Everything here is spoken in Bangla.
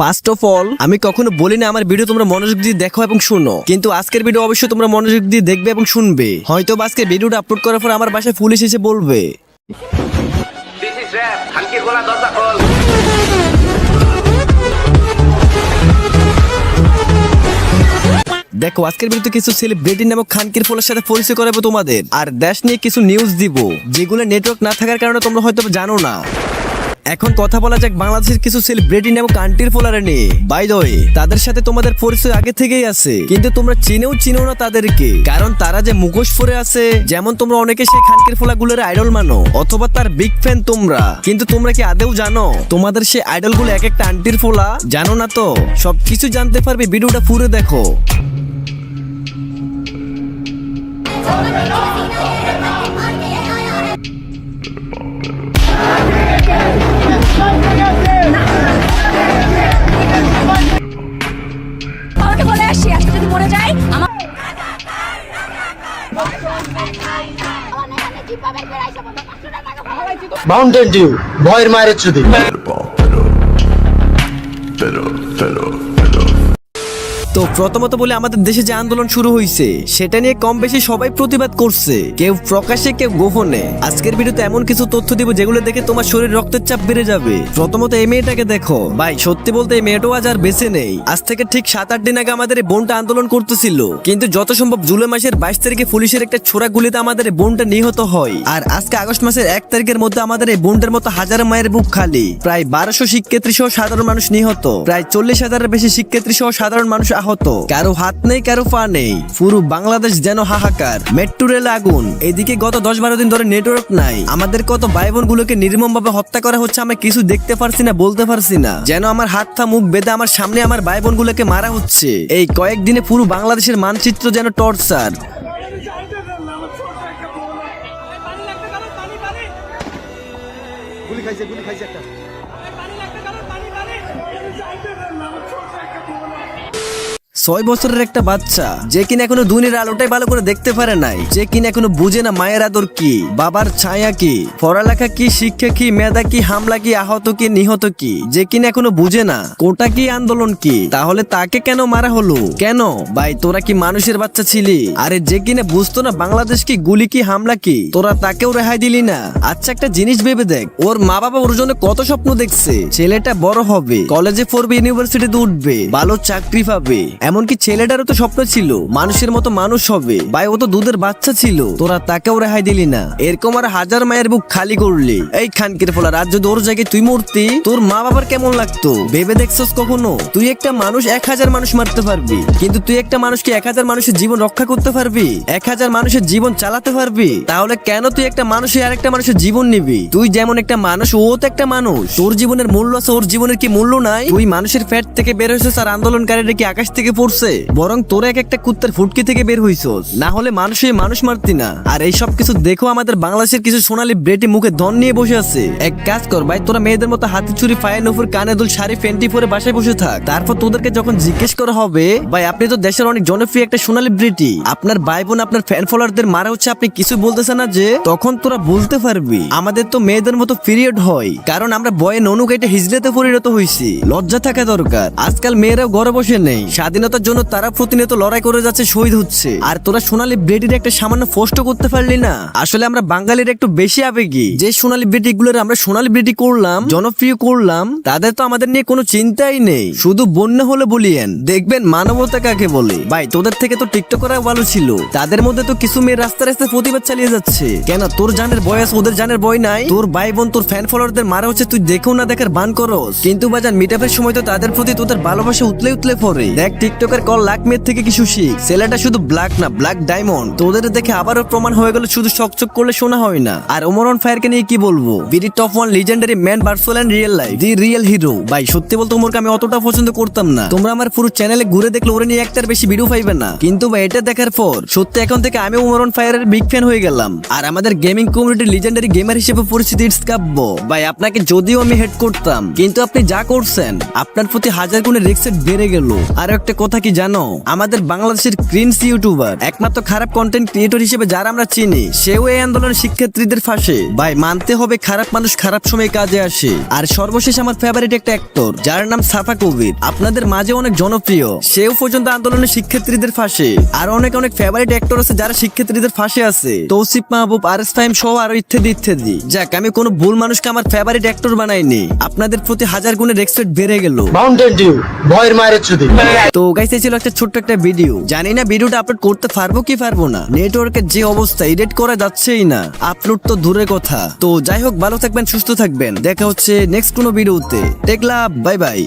ফার্স্ট অফ অল আমি কখনো বলি না আমার ভিডিও তোমরা মনোযোগ দিয়ে দেখো এবং শুনো। কিন্তু আজকের ভিডিও অবশ্যই তোমরা মনোযোগ দিয়ে দেখবে এবং শুনবে। হয়তো বা আজকের ভিডিওটা আপলোড করার পর আমার বাসায় পুলিশ এসে বলবে। দেখো আজকের ভিডিওতে কিছু সেলিব্রিটি নামক খানকির ফলের সাথে পরিচয় করাবো তোমাদের। আর দেশ নিয়ে কিছু নিউজ দিব। যেগুলো নেটওয়ার্ক না থাকার কারণে তোমরা হয়তো জানো না। এখন কথা বলা যাক বাংলাদেশের কিছু সেলিব্রিটি নামক কান্ট্রির ফলারে নিয়ে। বাই ওয়ে তাদের সাথে তোমাদের পরিচয় আগে থেকেই আছে। কিন্তু তোমরা চিনেও চিনো না তাদেরকে। কারণ তারা যে মুখোশ পরে আছে, যেমন তোমরা অনেকে সেই খানকির ফলাগুলোর আইডল মানো, অথবা তার বিগ ফ্যান তোমরা। কিন্তু তোমরা কি আদেও জানো, তোমাদের সেই আইডলগুলো এক একটা আন্টির ফোলা জানো না তো? সবকিছু জানতে পারবে, ভিডিওটা পুরো দেখো। মাউন্টেন ডিউ ভয়ের মায়ের চুদি তো প্রথমত বলে আমাদের দেশে যে আন্দোলন শুরু হয়েছে সেটা নিয়ে কম বেশি সবাই প্রতিবাদ করছে। কেউ প্রকাশ্যে কেউ গোপনে। আজকের ভিডিওতে এমন কিছু তথ্য দিব যেগুলো দেখে তোমার শরীর রক্তের চাপ বেড়ে যাবে। প্রথমত এই মেয়েটাকে দেখো। ভাই, সত্যি বলতে এই মেয়েটাও আজ আর বেঁচে নেই। আজ থেকে ঠিক সাত আট দিন আগে আমাদের এই বোনটা আন্দোলন করতেছিল। কিন্তু যত সম্ভব জুলাই মাসের বাইশ তারিখে পুলিশের একটা ছোড়া গুলিতে আমাদের এই বোনটা নিহত হয়। আর আজকে আগস্ট মাসের এক তারিখের মধ্যে আমাদের এই বোনটার মতো হাজার মায়ের বুক খালি। প্রায় বারোশো শিক্ষার্থী সহ সাধারণ মানুষ নিহত। প্রায় চল্লিশ হাজারের বেশি শিক্ষার্থী সহ সাধারণ মানুষ আহত। কারও হাত নেই, কারও পা নেই। পুরো বাংলাদেশ যেন হাহাকার। মেট্রো রেল আগুন। এদিকে গত দশ বারো দিন ধরে নেটওয়ার্ক নাই। আমাদের কত ভাই বোন গুলোকে নির্মম ভাবে হত্যা করা হচ্ছে আমি কিছু দেখতে পারছি না, বলতে পারছি না। যেন আমার হাত থা মুখ বেঁধে আমার সামনে আমার ভাই বোন গুলোকে মারা হচ্ছে। এই কয়েকদিনে পুরো বাংলাদেশের মানচিত্র যেন টর্চার। গুলি খাইছে গুলি খাইছে একটা। ছয় বছরের একটা বাচ্চা। যে কিনা এখনও দুনিয়ার আলোটাই ভালো করে দেখতে পারে নাই। যে কিনা এখনও বুঝে না মায়ের আদর কি, বাবার ছায়া কি, পড়ালেখা কি, শিক্ষা কি, মেধা কি, হামলা কি, আহত কি, নিহত কি, যে কিনা এখনও বুঝে না, কোটা কি, আন্দোলন কি, তাহলে তাকে কেন মারা হলো? কেন? ভাই, তোরা কি মানুষের বাচ্চা ছিলি? আরে যে কিনা বুঝতো না বাংলাদেশ কি, গুলি কি, হামলা কি, তোরা তাকেও রেহাই দিলি না। আচ্ছা একটা জিনিস ভেবে দেখ, ওর মা বাবা ওর জন্য কত স্বপ্ন দেখছে, ছেলেটা বড় হবে, কলেজে পড়বে, ইউনিভার্সিটিতে উঠবে, ভালো চাকরি পাবে এমনকি ছেলেটারও তো স্বপ্ন ছিল, মানুষের মতো মানুষ হবে। ভাই, ও তো দুধের বাচ্চা ছিল। তোরা তাকেও রেহাই দিলি না। এরকম আর হাজার মায়ের বুক খালি করলি। এই খানকির ফলা রাজ্য তোর জায়গায় তুই মূর্তি, তোর মা বাবার কেমন লাগতো? ভেবে দেখছস কখনো? তুই একটা মানুষ, এক হাজার মানুষ মারতে পারবি। কিন্তু তুই একটা মানুষকে এক হাজার মানুষের জীবন রক্ষা করতে পারবি? এক হাজার মানুষের জীবন চালাতে পারবি? তাহলে কেন তুই একটা মানুষের আর একটা মানুষের জীবন নিবি? তুই যেমন একটা মানুষ, ও তো একটা মানুষ। তোর জীবনের মূল্য আছে, ওর জীবনের কি মূল্য নাই? তুই মানুষের ফ্যাট থেকে বের হয়েছিস আর আন্দোলনকারীরা কি আকাশ থেকে পড়ছে। বরং তোর এক একটা কুত্তার ফুটকি থেকে বের হইছস। না হলে মানুষে মানুষ মারতি না। আর এই সব কিছু দেখো আমাদের বাংলাদেশের কিছু সোনালী ব্রেটি মুখে ধন নিয়ে বসে আছে। এক কাজ কর ভাই, তোরা মেয়েদের মতো হাতে চুরি ফায়ার নফুর, কানে দুল, শাড়ি, ফেন্টি পরে বাসায় বসে থাক। তারপর তোদেরকে যখন জিজ্ঞেস করা হবে, ভাই, আপনি তো দেশের অনেক জনপ্রিয় একটা সোনালী ব্রেটি। আপনার ভাই বোন, আপনার ফ্যান ফলোয়ারদের মারা হচ্ছে, আপনি কিছু বলতেছেন না যে, তখন তোরা বলতে পারবি। আমাদের তো মেয়েদের মতো পিরিয়ড হয়। কারণ আমরা বয়ে ননু কেটে হিজড়েতে পরিণত হয়েছি লজ্জা থাকা দরকার। আজকাল মেয়েরাও ঘরে বসে নেই। স্বাধীনতার জন্য তারা প্রতিনিয়ত লড়াই করে যাচ্ছে, শহীদ হচ্ছে। আর তোরা সোনালী ব্রেডির একটা সামান্য পোস্ট করতে পারলি না। আসলে আমরা বাঙালির একটু বেশি আবেগী। যে সোনালী ব্রেডি গুলোর আমরা সোনালী ব্রেডি করলাম, জনপ্রিয় করলাম, তাদের তো আমাদের নিয়ে কোনো চিন্তাই নেই। শুধু বন্যা হলে বলিয়েন। দেখবেন মানবতা কাকে বলে? ভাই, তোদের থেকে তো টিকটক করা ভালো ছিল। তাদের মধ্যে তো কিছু মেয়ে রাস্তা রাস্তায় প্রতিবাদ চালিয়ে যাচ্ছে। কেন? তোর জানের বয়স, ওদের জানের বয় নাই? তোর ভাই বোন তোর ফ্যান ফলোয়ারদের মারা হচ্ছে, তুই দেখেও না দেখার বান করস। কিন্তু বাজান মিটাপের সময় তো তাদের প্রতি তোদের ভালোবাসা উতলে উতলে পড়ে। দেখ টিকটকের কল লাখ মেয়ের থেকে কিছু শিখ ছেলেটা শুধু ব্ল্যাক না ব্ল্যাক ডায়মন্ড তোদের দেখে আবারও প্রমাণ হয়ে গেল শুধু চকচক করলে শোনা হয় না। আর ওমরন ফায়ারকে নিয়ে কি বলব? BD top one legendary man virtual and real life the real hero ভাই, সত্যি বলতে ওমরকে আমি অতটা পছন্দ করতাম না। তোমরা আমার পুরো চ্যানেলে ঘুরে দেখলে ওরে নিয়ে একটার বেশি ভিডিও পাইবে না। কিন্তু ভাই, এটা দেখার পর সত্যি এখন থেকে আমি ওমরন ফায়ারের বিগ ফ্যান হয়ে গেলাম। আর আমাদের গেমিং কমিউনিটির লিজেন্ডারি গেমার হিসেবে পরিচিতি ইটস কাব্য। ভাই, আপনাকে যদিও আমি হেড করতাম, কিন্তু আপনি যা করছেন, আপনার প্রতি হাজার গুণে রিক্সেট বেড়ে গেল। আর একটা কথা কি জানো? আমাদের বাংলাদেশের ক্রিন্স ইউটিউবার একমাত্র খারাপ কন্টেন্ট ক্রিয়েটর হিসেবে যারা আমরা চিনি সেও এই আন্দোলনের শিক্ষার্থীদের ফাঁসে। ভাই মানতে হবে খারাপ মানুষ খারাপ সময় কাজে আসে। আর সর্বশেষ আমার ফেভারিট একটা অ্যাক্টর যার নাম সাফা কবির। আপনাদের মাঝে অনেক জনপ্রিয় সেও পর্যন্ত আন্দোলনের শিক্ষার্থীদের ফাঁসে। আর অনেক অনেক ফেভারিট অ্যাক্টর আছে যারা শিক্ষার্থীদের ফাঁসে আছে। তৌসিফ মাহবুব আর এস ফাইম সহ আরও ইত্যাদি ইত্যাদি। যাক আমি কোনো ভুল মানুষকে আমার ফেভারিট অ্যাক্টর বানাইনি। আপনাদের প্রতি হাজার গুণের রেসপেক্ট বেড়ে গেল। মাউন্টেন ডিউ ভয়ের মায়ের তো গাইস ছিল একটা ছোট্ট একটা ভিডিও জানি না ভিডিওটা আপলোড করতে পারব কি পারব না। নেটওয়ার্কের যে অবস্থা এডিট করা যাচ্ছেই না। আপলোড তো দূরের কথা। তো যাই হোক, ভালো থাকবেন, সুস্থ থাকবেন। দেখা হচ্ছে নেক্সট কোনো ভিডিওতে টেকলা বাই বাই